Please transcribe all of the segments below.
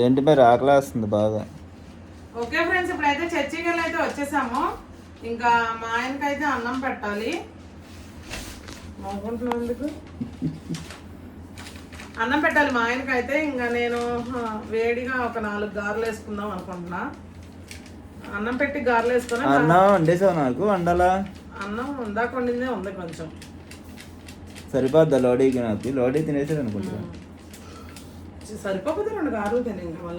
ఏంటి మరి ఆకలి వస్తుంది బాగా? ఓకే ఫ్రెండ్స్ ఇప్పుడైతే చర్చికి వెళ్ళి అయితే వచ్చేసాము. ఇంకా మా ఆయనకైతే అన్నం పెట్టాలి. అన్నం పెట్టాలి మా ఆయనకైతే ఇంకా నేను వేడిగా ఒక నాలుగు గారెలు వేసుకుందాం అనుకుంటున్నా. అన్నం పెట్టి గారెలు వేసుకొని అన్నం వండేసావు నాకు వండాలా? అన్నం ఉందాక వండిందే ఉంది కొంచెం. సరిపోద్దా లోడీకి నాకు? లోడీ తినేసాడు అనుకుంటా సరిపోకపోతే రెండు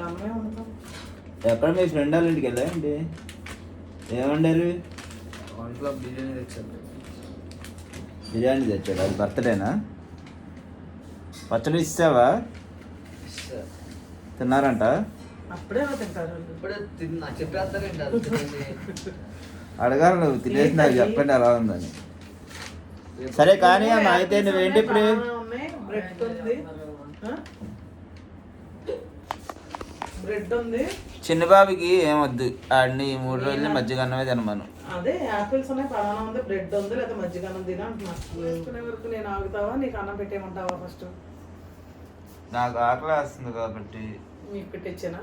అన్నమే వండుతాం ఎక్కడ మీ ఫ్రెండ్ వాళ్ళ ఇంటికి వెళ్ళా ఏంటి ఏమండారు ఒంట్లో బిర్యానీ తెచ్చాను బిర్యానీ తెచ్చాడు అది బర్త్డేనా? పచ్చడి ఇస్తావా? తిన్నారంట? అప్పుడే తింటారు. వాళ్ళు. ఇప్పుడే తిన్నా చెప్పేస్తారండి. అడగాలి నువ్వు తినేసి నాకు చెప్పండి ఎలా ఉందని. సరే కానీ అమ్మ అయితే నువ్వేంటి ఇప్పుడు. బాగానే ఉన్నాయి బ్రెడ్ ఉంది ఆ? బ్రెడ్ ఉంది. చిన్న బాబుకి ఏమొద్దు. ఆడిని ఈ మూడు రోజులు మజ్జిగ అన్నమే తినమను. అదే యాపిల్స్ ఉన్నాయి బనానా ఉంది బ్రెడ్ ఉంది లేదా మజ్జిగ అన్నం తిన వేసుకునే వరకు నేను ఆగుతావా? నీకు అన్నం పెట్టేయమంటావా ఫస్ట్? నాకు ఆకలి వస్తుంది కాబట్టి. మీకు పెట్టించానా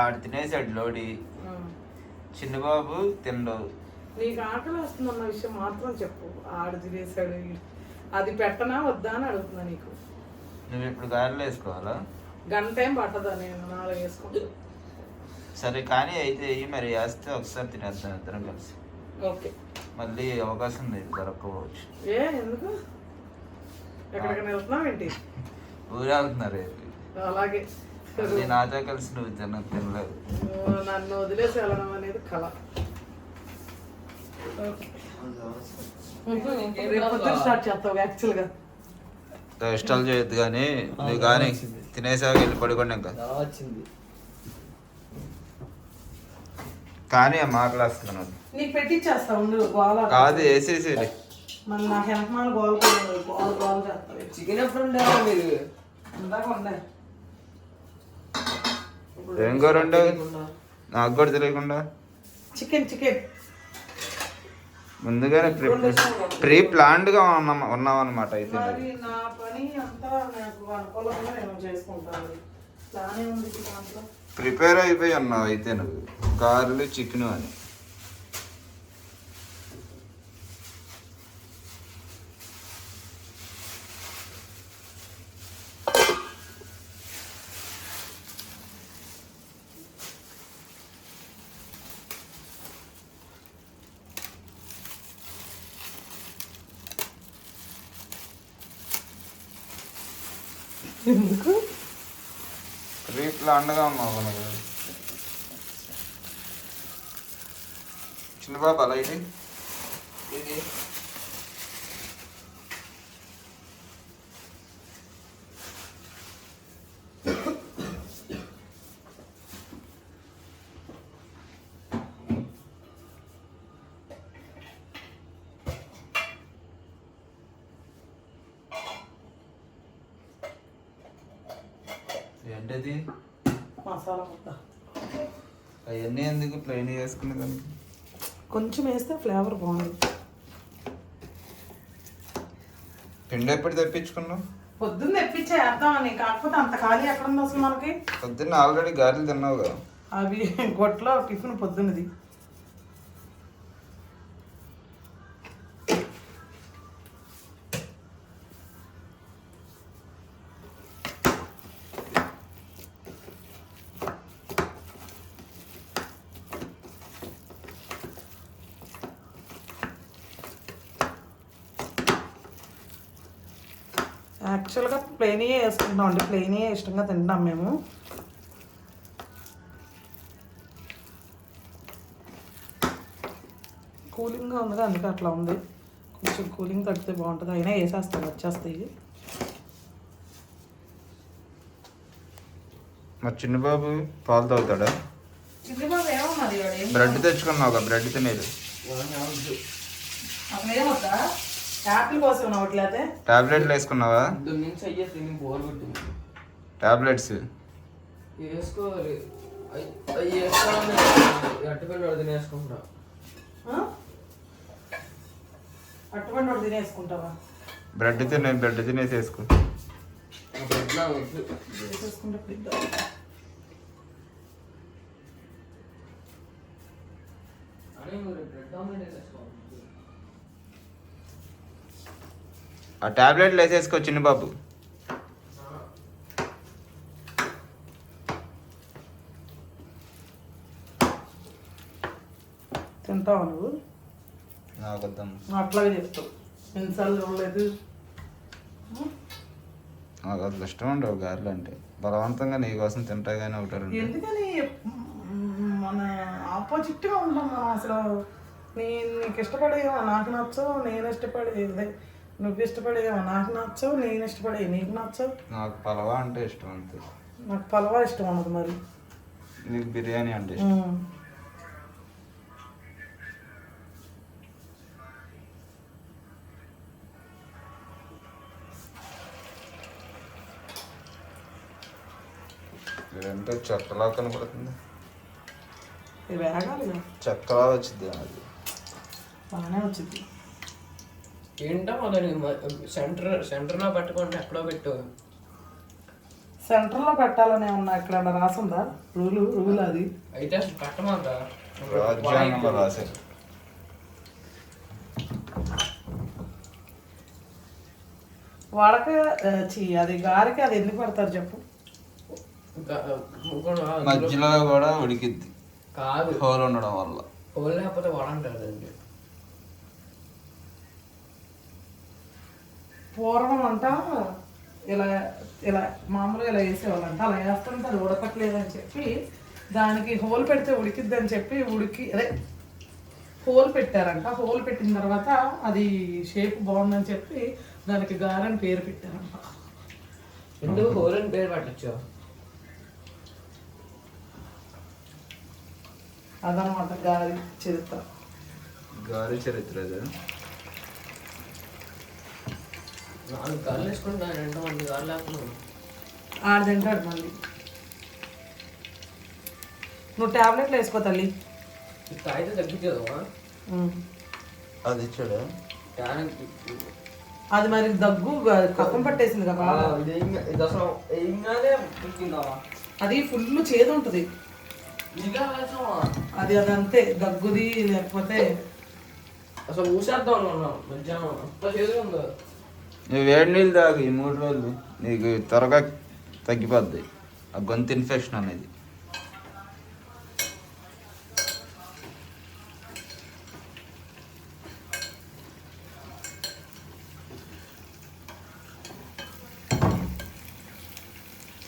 ఆడు తినేసాడు లోడి. చిన్న బాబు తినడు. నీకు ఆకలి వస్తుంది అన్న విషయం మాత్రం చెప్పు. ఆడు తినేసాడు. అది పెట్టనా వద్దా అని అడుగుతున్నా నీకు. నువ్వు ఇప్పుడు గారెలు వేసుకోవాలా? గంట ఏం పట్టదా నేను నాలుగు వేసుకుంటా? సరే కానీ అయితే మరి వేస్తే ఒకసారి తినేద్దాం ఇద్దరం కలిసి. ఓకే. మళ్ళీ అవకాశం లేదు దొరకవచ్చు ఏ ఎందుకు? ఎక్కడికైనా వెళ్తున్నావు ఏంటి? ఊరే వెళ్తున్నారు అలాగే. నాతో కలిసి నువ్వు తిన నువ్వు నన్ను వదిలేసి వెళ్ళడం అనేది కళ రేపు స్టార్ట్ చేస్తావు యాక్చువల్గా ఇష్టాలు చేయొద్దు కానీ నువ్వు కానీ తినేసాక వెళ్ళి ఎలా వచ్చింది. కానీ ఆ మాటలు వస్తున్నాను నీకు పెట్టించేస్తా ఉండు గోల. కాదు వేసేసి మళ్ళీ నా హెనకమాల గోల గోల గోల చేస్తావు చికెన్ ఎప్పుడు ఉండాలి మీరు? ఇందాక ఉండే ఏం కూర ఉండవు నాకు కూడా తెలియకుండా. Chicken chicken. ముందుగానే ప్రీ ప్రీ ప్లాన్డ్గా ఉన్నాం ఉన్నాం అనమాట అయితే నా పని అంతా నాకు అనుకూలంగా నేను చేసుకుంటాను. ప్రిపేర్ అయిపోయి ఉన్నావు అయితే నువ్వు. గారెలు చికెన్ అని ఎందుకు ఇట్లా అండగా ఉన్నావు నువ్వు చిన్నబాబు అలా ఇది? ప్లెయిన్ చేసుకునే దానికి. కొంచెం వేస్తే ఫ్లేవర్ బాగుంది. పిండి ఎప్పుడు తెప్పించుకున్నావు? పొద్దున్న తెప్పించే వేద్దామని కాకపోతే అంత ఖాళీ ఎక్కడ ఉంది అసలు మనకి? పొద్దున్న ఆల్రెడీ గారెలు తిన్నావు కదా అవి గొట్లో టిఫిన్ పొద్దున్నది యాక్చువల్గా ప్లెయిన్ వేసుకుంటాం అండి. ప్లెయిన్ ఇష్టంగా తింటాం మేము. కూలింగ్గా ఉంది అందుకే అట్లా ఉంది. కొంచెం కూలింగ్ తగ్గితే బాగుంటుంది. అయినా వేసేస్తాను వచ్చేస్తాయి. మరి చిన్న బాబు పాలు తాగుతాడా? బ్రెడ్ తెచ్చుకున్నావు బ్రెడ్ తినేది. టాబ్లెట్లు వేసుకున్నావా? టాబ్లెట్స్? వేసుకోవాలి? బ్రెడ్ తినే బ్రెడ్ తినేసి వేసుకో ఆ టాబ్లెట్లు వేసేసుకో చిన్న బాబు. తింటావా నువ్వు? అట్లాగే చెప్తావు. ఎన్నిసార్లు చూడలేదు నాకు అసలు ఇష్టం ఉండవు గారెలు అంటే. బలవంతంగా నీ కోసం తింటా కానీ ఒకటి రెండు ఎందుకని? మన ఆపోజిట్గా ఉంటాం మనం అసలు. నేను నీకు ఇష్టపడేవో నాకు నచ్చవు నేను ఇష్టపడేది. నువ్వు ఇష్టపడేవో నాకు నచ్చవు నేను ఇష్టపడే నీకు నచ్చవు? నాకు పలవా అంటే ఇష్టం అంతే. నాకు పలవా ఇష్టం ఉండదు మరి. నీకు బిర్యానీ అంటే ఇష్టం. మ్. ఇదంతా చెక్కలా కనపడుతుంది. ఇది వేగాలి. చెక్కలా వచ్చింది అది. బాగానే వచ్చింది ఏంటో మొదలు సెంటర్ సెంటర్లో పట్టుకుంటే ఎక్కడో పెట్టు. సెంటర్లో పెట్టాలని ఉన్నా ఇక్కడ రాసుందా? రూలు రూల్ అది. అయితే పెట్టమంట? రాజ్యాంగంలో రాశారు వాడక అది గారికి అది ఎందుకు పెడతారు చెప్పు? మధ్యలో కూడా ఉడికిద్ది. కాదు. హోల్ ఉండడం వల్ల. హోల్ లేకపోతే వాడంటారు పూర్వం అంట ఇలా ఇలా మామూలుగా ఇలా వేసేవాళ్ళంట. అలా వేస్తుంటే అది ఉడకట్లేదని చెప్పి దానికి హోల్ పెడితే ఉడికిద్ది అని చెప్పి ఉడికి అదే హోల్ పెట్టారంట. హోల్ పెట్టిన తర్వాత అది షేప్ బాగుందని చెప్పి దానికి గారని పేరు పెట్టారంట. ఎందుకు హోల్ అని పేరు పెట్టచ్చు అదనమాట గారి చరిత్ర. గారి చరిత్ర అది. నాలుగు గాలు వేసుకుంటా రెండో మంది గాలు లేకుండా ఆడ తింటాడు మళ్ళీ. నువ్వు ట్యాబ్లెట్లు వేసుకో తల్లి. తాగితే తగ్గించదమ్మా. ఉం. అది ఇచ్చాడు? అది మరి దగ్గు కప్పం పట్టేసింది కదా అది ఫుల్ చేదు ఉంటుంది. ఇంకా వేసావా అది అది అంతే దగ్గుది లేకపోతే అసలు ఊసేద్దాం అనుకున్నాం మధ్యాహ్నం. అంత చేదు ఉందో? నువ్వు వేడి నీళ్ళు తాగు ఈ మూడు రోజులు. నీకు త్వరగా తగ్గిపోద్ది. ఆ గొంతు ఇన్ఫెక్షన్ అనేది.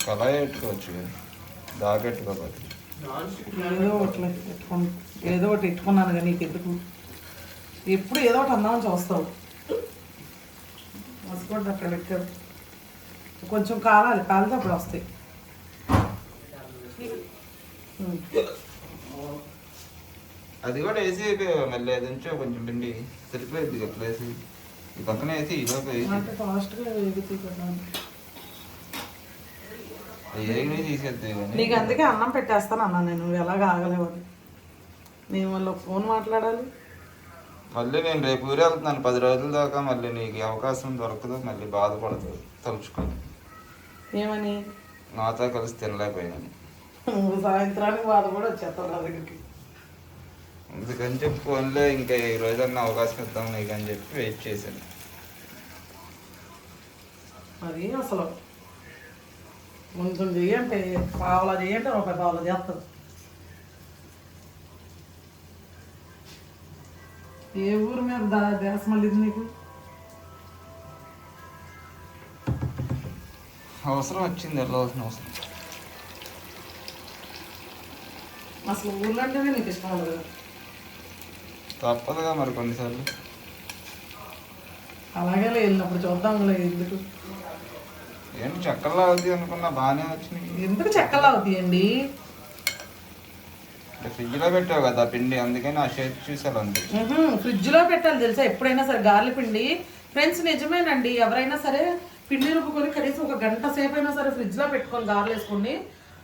కళాయి పెట్టుకోవచ్చు దాగెట్టుకోవచ్చు ఏదో ఒకటి పెట్టుకుని ఏదో ఒకటి పెట్టుకున్నాను కానీ నీకు ఎందుకు ఎప్పుడు ఏదో ఒకటి అందామని చూస్తావు. మసుకోండి అక్కడ పెట్టాడు కొంచెం కాలాలి కాలితే అప్పుడు వస్తాయి. అది కూడా వేసి మళ్ళీ అది ఉంచో కొంచెం పిండి. సరిపోయింది ఎట్లా వేసి. ఈ పక్కన వేసి ఈ లోపు వేసి. అంటే ఫాస్ట్గా ఏమి తీసేద్ది నీకు అందుకే అన్నం పెట్టేస్తాను అన్నా నేను నువ్వు ఎలాగ ఆగలేవు అని. నేను మళ్ళీ ఫోన్ మాట్లాడాలి. మళ్ళీ నేను రేపు ఊరు వెళ్తున్నాను. పది రోజుల దాకా మళ్ళీ నీకు అవకాశం దొరకదు. మళ్ళీ బాధపడదు. తలుచుకొని. ఏమని? నాతో కలిసి తినలేకపోయాను. సాయంత్రానికి బాధపడి వచ్చేస్తావు నా దగ్గరికి. అందుకని చెప్పి ఫోన్లో ఇంకా ఈ రోజన్నా అవకాశం ఇద్దాం నీకు అని చెప్పి వెయిట్ చేశాను. అది అసలు. కొంచెం చెయ్యంటే పావులా చెయ్యంటే ఒక పావులా చేస్తుంది ఏ ఊరు మీద దా దేశం మళ్ళీ నీకు? అవసరం వచ్చింది వెళ్ళవలసిన అవసరం. అసలు ఊర్లో అంటేనే నీకు ఇష్టం ఉండదు. తప్పదుగా మరి కొన్నిసార్లు. అలాగే వెళ్ళినప్పుడు చూద్దాంలే ఎందుకు? ఏంటి చక్కర్లా అవుతుంది అనుకున్నా బాగానే వచ్చినాయి. ఎందుకు చెక్కలు అవుతాయండి ఫ్రిడ్జ్లో పెట్టావు కదా పిండి అందుకని ఆ షేప్ చూసాను అంతే. ఫ్రిడ్జ్లో పెట్టాలి తెలుసా? ఎప్పుడైనా సరే గార్లి పిండి. ఫ్రెండ్స్ నిజమేనండి. ఎవరైనా సరే పిండి రుబ్బుకొని కనీసం ఒక గంట సేపు అయినా సరే ఫ్రిడ్జ్లో పెట్టుకొని గారెలు వేసుకోండి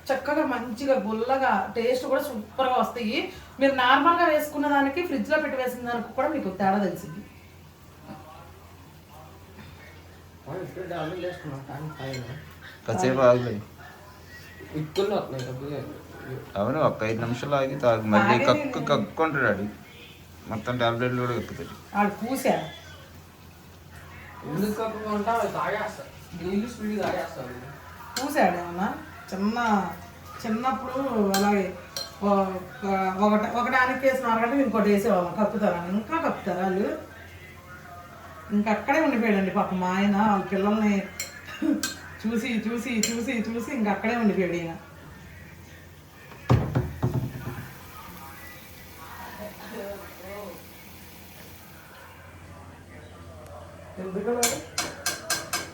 చక్కగా మంచిగా గుల్లగా టేస్ట్ కూడా సూపర్గా వస్తాయి. మీరు నార్మల్గా వేసుకున్న దానికి ఫ్రిడ్జ్లో పెట్టి వేసిన దానికి కూడా మీకు తేడా తెలిసింది. కాసేపు ఆగులే. ఇక్కులు వస్తున్నాయి కొద్దిగా అవును ఒక్క ఐదు నిమిషాలు ఆగి తాగు. మళ్ళీ కక్కు కక్కుంటాడు ఆడు మొత్తం టాబ్లెట్లు కూడా ఎక్కుతాడు ఆడు ఎందుకు స్పీడ్ ఏమన్నా? చిన్న చిన్నప్పుడు అలాగే ఒక- ఒకటి ఒకటి ఆయనకి వేసిన అరగంట ఇంకోటి వేసేవాళ్ళం. కప్పుతారా ఇంకా కప్పుతారా వాళ్ళు? ఇంకా అక్కడే ఉండిపోయాడండి పాప మా ఆయన. వాళ్ళ పిల్లల్ని చూసి చూసి చూసి చూసి ఇంకా అక్కడే ఉండిపోయాడు ఈయన.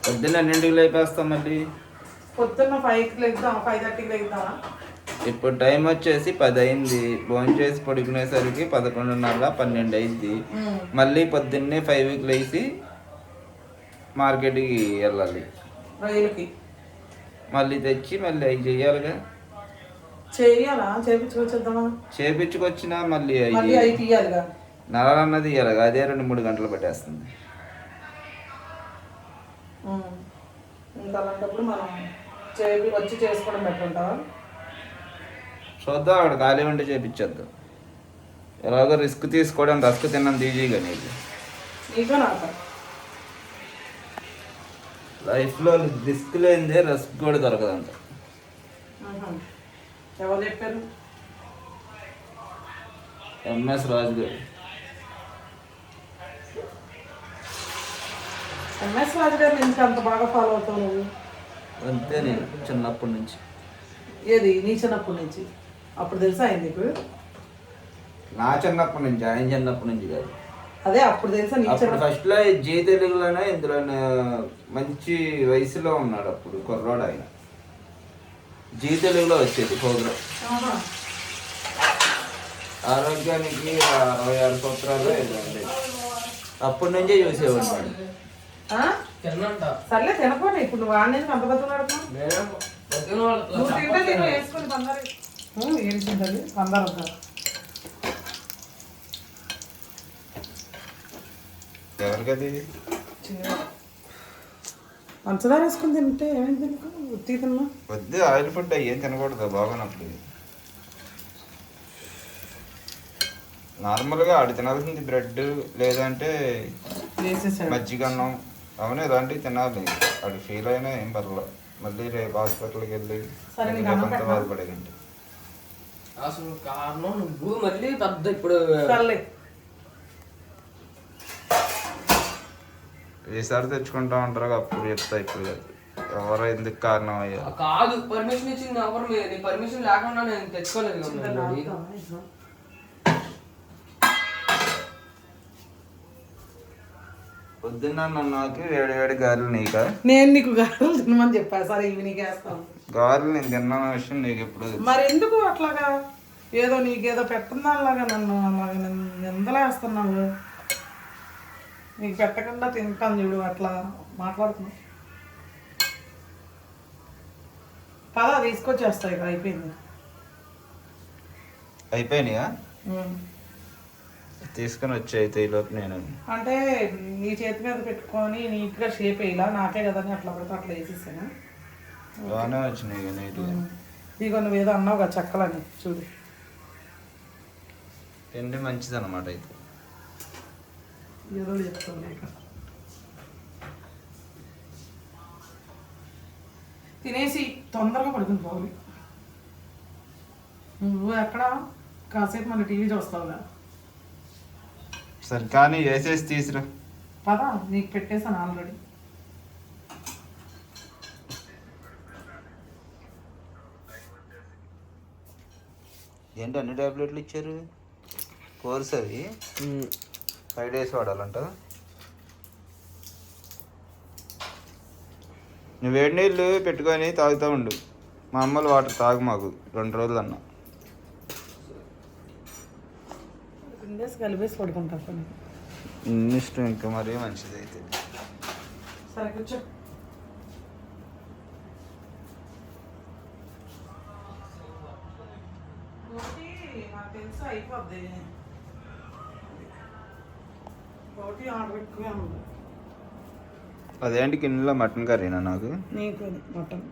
పొద్దున్న ఎన్నింటికి లేపేస్తాం మళ్ళీ. పొద్దున్న ఫైవ్కి లెగుదాం ఫైవ్ థర్టీకి లెగుదామా ఇప్పుడు టైం వచ్చేసి పది అయింది భోజనం చేసి పడుకునేసరికి పదకొండున్నర పన్నెండు అయింది. మళ్ళీ పొద్దున్నే ఫైవ్కి లేచి మార్కెట్కి వెళ్ళాలి. రైలుకి. మళ్ళీ తెచ్చి మళ్ళీ అవి చెయ్యాలిగా చేయాలా? చేపించుకొచ్చేద్దామా? చేపించుకొచ్చినా మళ్ళీ అవి నరాలన్నది ఇయ్యాలిగా. అదే రెండు మూడు గంటలు పట్టేస్తుంది. ఇంకా అలాంటప్పుడు మనం చేపి వచ్చి చేసుకోవడం బెటర్ ఉంటావా చూద్దాం అక్కడ ఖాళీ ఉంటే చేపించేద్దాం. ఎలాగో రిస్క్ తీసుకోవడం రస్క్ తిన్నాం ఈజీగా నీకు నీకు నాకు లైఫ్లో రిస్క్ లేనిదే రస్క్ కూడా దొరకదంట. ఎవరు చెప్పారు? ఎంఎస్ రాజు గారు ఎంఎస్ రాజు ఎందుకు అంత బాగా ఫాలో అవుతావు నువ్వు? అంతే నేను చిన్నప్పటి నుంచి. ఏది? నీ చిన్నప్పటి నుంచి? అప్పుడు తెలుసా అయింది ఇప్పుడు నా చిన్నప్పటి నుంచి ఆయన చిన్నప్పటి నుంచి కాదు. అదే అప్పుడు తెలుసా నీ అప్పుడు చిన్న ఫస్ట్లో జీ తెలుగులోనే ఇందులోనే మంచి వయసులో ఉన్నాడు అప్పుడు కుర్రోడు ఆయన. జీ తెలుగులో వచ్చేది ప్రోగ్రామ్ ఆహా. ఆరోగ్యానికి అరవై ఆరు సంవత్సరాలు ఏదో ఉండేది అప్పటి నుంచే చూసేవాడు వాడు. సర్లే తినకోండి ఇప్పుడు నువ్వు వాడిని ఎందుకు అంత నువ్వు తింటే తిను చపాతీ వేసుకొని పందారు ఏం తింటుంది? పందారు ఎవరికది. పంచదార వేసుకొని తింటే ఏమైంది తినకు? ఉత్తి తిన్నా? వద్దు ఆయిల్ ఫుడ్ ఏం తినకూడదు బాగున్నప్పుడు నార్మల్గా ఆడు తినాల్సింది బ్రెడ్ లేదంటే వేసేసాడు. మజ్జిగ అన్నం అవును ఇలాంటివి తినాలి వాడు ఫీల్ అయినా ఏం పర్లేదు మళ్ళీ రేపు హాస్పిటల్కి వెళ్ళి అంతా? బాధపడేదండి అసలు కారణం నువ్వు మళ్ళీ పెద్ద ఇప్పుడు ఈసారి తెచ్చుకుంటా ఉంటారు అప్పుడు చెప్తా ఇప్పుడు కాదు. ఎవరో ఎందుకు కారణం అయ్యా కాదు పర్మిషన్ ఇచ్చింది ఎవరు పర్మిషన్ లేకుండా నేను తెచ్చుకోలేదు పొద్దున్న నాకు వేడి వేడి గారెలు నీక? నేను నీకు గారెలు తినమని చెప్పా. సరే ఇవి నీకు వేస్తాను. గారెలు నేను తిన్న విషయం నీకు ఎప్పుడు? మరి ఎందుకు అట్లాగా? ఏదో నీకేదో పెట్టిందాలాగా నన్ను అలాగా నిన్- నిందలేస్తున్నావు నీకు పెట్టకుండా తింటాను చూడు అట్లా మాట్లాడుతున్నావు పదా తీసుకొచ్చేస్తాయి ఇక అయిపోయింది. అయిపోయినాయా. తీసుకొని వచ్చి అయితే ఈ లోపు నేను. అంటే నీ చేతి మీద పెట్టుకొని నీట్గా షేప్ వేయాల? నాకే కదా అట్లా పడితే అట్లా వేసేసాను? బాగానే వచ్చినాయి నీట్గా. ఇదిగో నువ్వు ఏదో అన్నావు కదా చెక్కలని చూడు. పిండి మంచిది అనమాట అయితే. ఏదో చెప్తాను తినేసి తొందరగా పడుకుని పోవాలి. నువ్వు ఎక్కడ? కాసేపు మన టీవీ చూస్తావుగా సరే కానీ వేసేసి తీసురా. పదా నీకు పెట్టేశాను ఆల్రెడీ. ఏంటి అన్ని టాబ్లెట్లు ఇచ్చారు? కోర్స్ అవి. ఫైవ్ డేస్ వాడాలంట. నువ్వు వేడి నీళ్ళు పెట్టుకొని తాగుతూ ఉండు. మా అమ్మలు వాటర్ తాగు మాకు. రెండు రోజులు అన్న తినేసి కలిపేసి పడుకుంటాను పని ఇష్టం ఇంకా మరీ మంచిది అయితే సరే కూర్చో. ఒకటి నాకు తెలుసు అయిపోద్ది. ఒకటి ఆర్డర్ పెట్టుకునే ఉంది. అదేంటి గిన్నెలో మటన్ కర్రీనా నాకు? నీకు మటన్.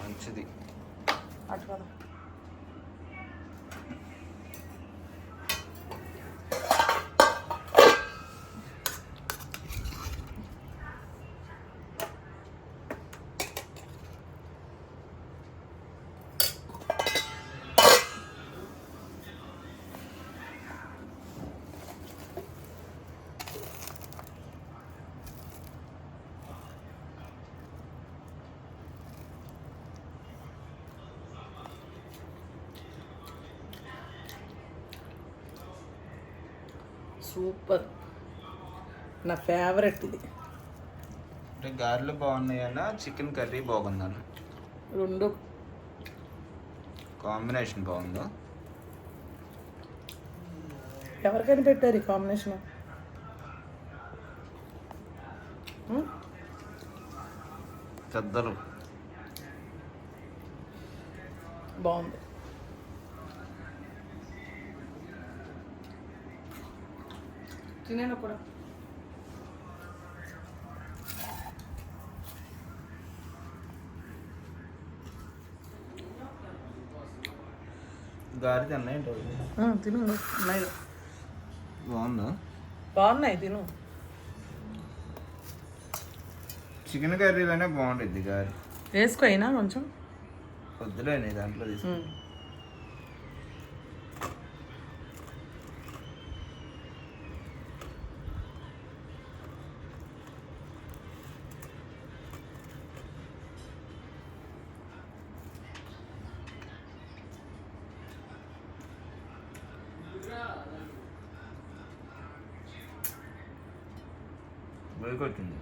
మంచిది. అటు కదా సూపర్ నా ఫేవరెట్ ఇది అంటే గారెలు బాగున్నాయన్నా చికెన్ కర్రీ బాగుందన్న రెండు కాంబినేషన్ బాగుందా ఎవరికైనా పెట్టారు ఈ కాంబినేషన్ పెద్దలు బాగుంది తినేను కూడా. గారి తిన్నాయండి తిను ఉన్నాయి బాగుందా? బాగున్నాయి తిను. చికెన్ కర్రీలోనే బాగుంటుంది గారి. వేసుకో అయినా కొంచెం. వద్దులేని దాంట్లో తీసుకు. ఉమ్. వచ్చింది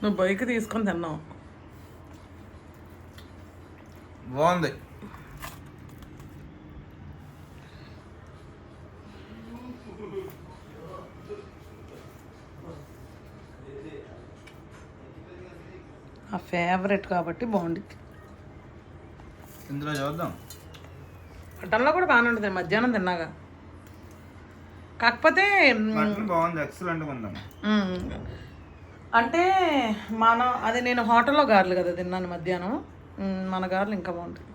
నువ్వు బైక్ తీసుకొని తిన్నావు. బాగుంది. ఆ ఫేవరెట్ కాబట్టి బాగుంటుంది ఇందులో చూద్దాం. మటన్లో కూడా బాగానే ఉంటుంది మధ్యాహ్నం తిన్నాగా. కాకపోతే బాగుంది ఎక్సలెంట్గా మ్, అంటే మన అది నేను హోటల్లో గారెలు కదా తిన్నాను మధ్యాహ్నం. మన గారెలు ఇంకా బాగుంటాయి.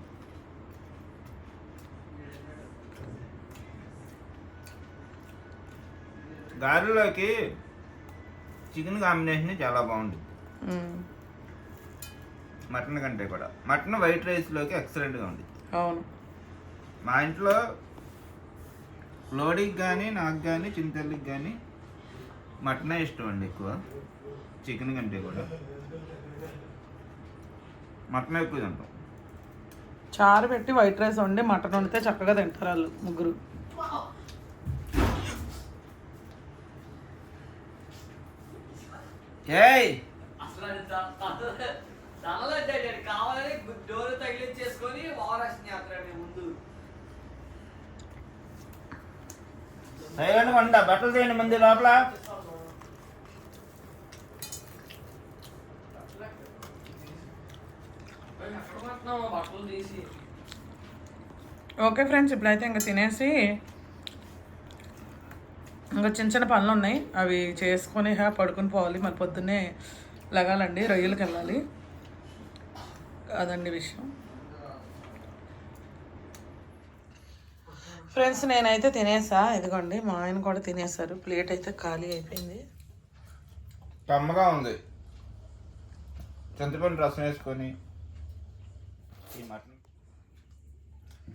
గారెలోకి చికెన్ కాంబినేషన్ చాలా బాగుంటుంది. మటన్ కంటే కూడా. మటన్ వైట్ రైస్లోకి ఎక్సలెంట్గా ఉంది అవును. మా ఇంట్లో లోడీకి కానీ నాకు కానీ చింతల్లికి కానీ మటనే ఇష్టం అండి ఎక్కువ. చికెన్ కంటే కూడా. మటన్ ఎక్కువ తింటాం. చారు పెట్టి వైట్ రైస్ వండి మటన్ వండితే చక్కగా తింటారు వాళ్ళు ముగ్గురు. ఏయ్. కావాలని డోర్ తగిలించేసుకొని వారాసిన ముందు. సైలెంట్ వంట బట్టలు చేయండి మంది లోపల ఎక్కడ పడుతున్నావు బట్టలు తీసి ఓకే ఫ్రెండ్స్ ఇప్పుడైతే ఇంకా తినేసి ఇంకా చిన్న చిన్న పనులు ఉన్నాయి. అవి చేసుకొని హ్యా పడుకొని పోవాలి. మరి పొద్దున్నే లగాలండి రొయ్యలకి వెళ్ళాలి. అదండి విషయం. ఫ్రెండ్స్ నేనైతే తినేసా. ఇదిగోండి మా ఆయన కూడా తినేసారు. ప్లేట్ అయితే ఖాళీ అయిపోయింది. కమ్మగా ఉంది. చింతపండు రసం వేసుకొని ఈ మటన్.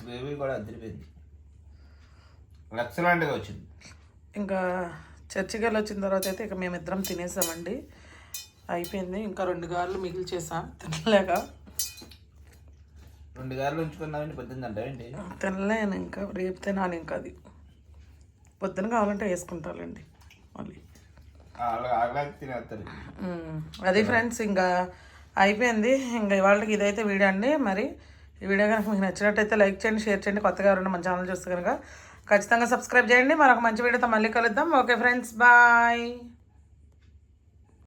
గ్రేవీ కూడా అదిరిపోయింది. ఎక్సలెంట్గా వచ్చింది. ఇంకా చర్చికి వచ్చిన తర్వాత అయితే ఇక మేమిద్దరం తినేసామండి. అయిపోయింది. ఇంకా రెండు గారెలు మిగిల్చేసా. తినలేక. రెండు గారెలు ఉంచుకున్నామండి పొద్దున్న అంటే ఏంటి తినలేను ఇంకా. రేపు తినాలి ఇంకా అది. పొద్దున కావాలంటే వేసుకుంటానండి మళ్ళీ. తినేస్తారు. ఉమ్, అది ఫ్రెండ్స్ ఇంకా అయిపోయింది. ఇంకా ఇవాళకి ఇదైతే వీడియో అండి. మరి ఈ వీడియో కనుక మీకు నచ్చినట్టయితే లైక్ చేయండి షేర్ చేయండి. కొత్తగా ఎవరైనా మన ఛానల్ చూస్తే కనుక ఖచ్చితంగా సబ్స్క్రైబ్ చేయండి. మరొక మంచి వీడియోతో మళ్ళీ కలుద్దాం. Okay friends bye.